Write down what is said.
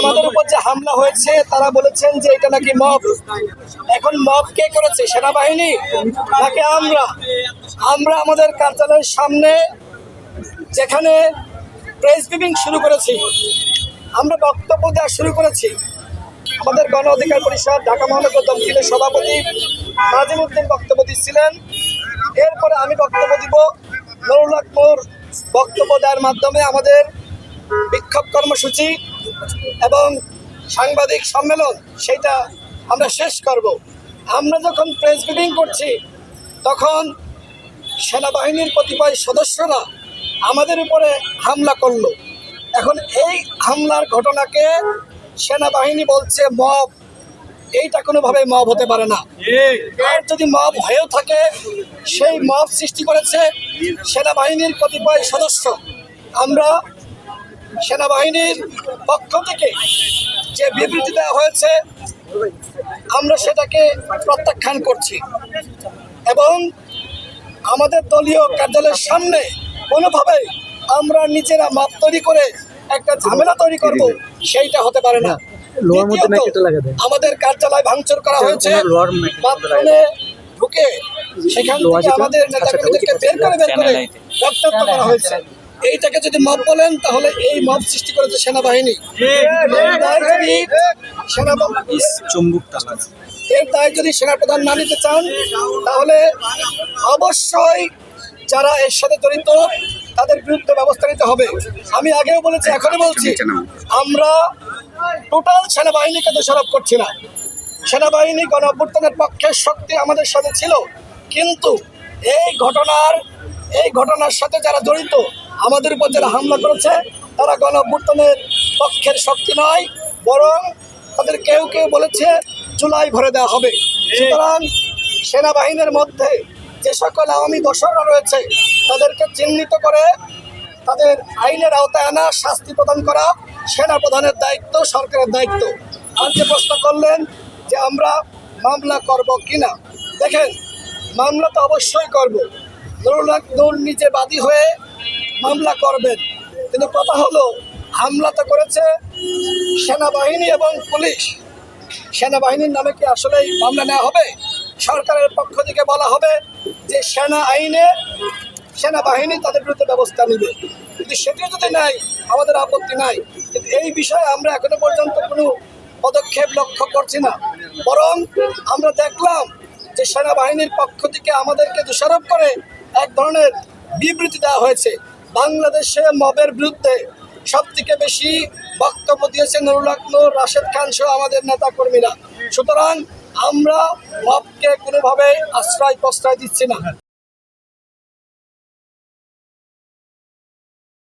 আমাদের উপর যে হামলা হয়েছে, তারা বলেছেন যে এটা নাকি মব। এখন মব কে করেছে? সেনাবাহিনী নাকি আমরা? আমরা আমাদের কার্যালয়ের সামনে যেখানে প্রেস ব্রিফিং শুরু করেছি, আমরা বক্তব্য দেওয়া শুরু করেছি। আমাদের গণ অধিকার পরিষদ, ঢাকা মহানগর দক্ষিণের সভাপতি নাজিমুদ্দিন বক্তব্য দিচ্ছিলেন। এরপরে আমি বক্তব্য দিব। নুরুল বক্তব্য দেওয়ার মাধ্যমে আমাদের বিক্ষোভ কর্মসূচি এবং সাংবাদিক সম্মেলন, সেটা আমরা শেষ করব। আমরা যখন প্রেস ব্রিফিং করছি, তখন সেনাবাহিনীর কতিপয় সদস্যরা আমাদের উপরে হামলা করল। এখন এই হামলার ঘটনাকে সেনাবাহিনী বলছে মব এইটা কোনোভাবে মব হতে পারে না। আর যদি মব হয়েও থাকে, সেই মব সৃষ্টি করেছে সেনাবাহিনীর কতিপয় সদস্য। আমরা সেনাবাহিনীর পক্ষ থেকে যে বিবৃতি দেওয়া হয়েছে আমরা সেটাকে প্রত্যাখ্যান করছি। এবং আমাদের দলীয় কার্যালয়ের সামনে কোনোভাবেই আমরা নিজেরা মাপ তৈরি করে একটা ঝামেলা তৈরি করব সেইটা হতে পারে না। আমাদের কার্যালয় ভাঙচুর করা হয়েছে ম্যাকেটটা বাথরুমে ঢুকে সেখান থেকে আমাদের আচ্ছা, নেতাকর্মীদেরকে বের করে বের করে রক্তাক্ত করা হয়েছে। এইটাকে যদি মব বলেন তাহলে এই মব সৃষ্টি করেছে সেনাবাহিনী। এর দায় যদি সেনাপ্রধান না নিতে চান তাহলে অবশ্যই যারা এর সাথে জড়িত তাদের বিরুদ্ধে ব্যবস্থা নিতে হবে। আমি আগেও বলেছি এখনই বলছি আমরা টোটাল সেনাবাহিনীকে দোষারোপ করছি না। সেনাবাহিনী গণ অভ্যুত্থানের পক্ষের শক্তি আমাদের সাথে ছিল কিন্তু এই ঘটনার এই ঘটনার সাথে যারা জড়িত আমাদের উপর যারা হামলা করেছে, তারা গণ পক্ষের শক্তি নয়, বরং তাদের কেউ কেউ বলেছে জুলাই ভরে দেওয়া হবে। সুতরাং সেনাবাহিনীর মধ্যে যে সকল আওয়ামী দোসররা রয়েছে, তাদেরকে চিহ্নিত করে তাদের আইনের আওতায় আনা, শাস্তি প্রদান করা সেনা প্রধানের দায়িত্ব, সরকারের দায়িত্ব। আর যে প্রশ্ন করলেন যে আমরা মামলা করব কিনা, দেখেন, মামলা তো অবশ্যই করব। নুরুল নূর নিজে বাদী হয়ে মামলা করবেন। কিন্তু কথা হলো হামলা তো করেছে সেনাবাহিনী এবং পুলিশ। সেনাবাহিনীর নামে কি আসলেই মামলা নেওয়া হবে? সরকারের পক্ষ থেকে বলা হবে যে সেনা আইনে সেনাবাহিনী তাদের বিরুদ্ধে ব্যবস্থা নেবে। কিন্তু সেটিও যদি নাই আমাদের আপত্তি নাই। কিন্তু এই বিষয়ে আমরা এখনও পর্যন্ত কোনো পদক্ষেপ লক্ষ্য করছি না। বরং আমরা দেখলাম যে সেনাবাহিনীর পক্ষ থেকে আমাদেরকে দোষারোপ করে এক ধরনের বিবৃতি দেওয়া হয়েছে। বাংলাদেশে মবের বিরুদ্ধে সবথেকে বেশি বক্তব্য দিয়েছে নুরুল রাশেদ খান সহ আমাদের নেতা কর্মীরা সুতরাং আমরা মবকে কোনোভাবে আশ্রয় প্রশ্রয় দিচ্ছি না।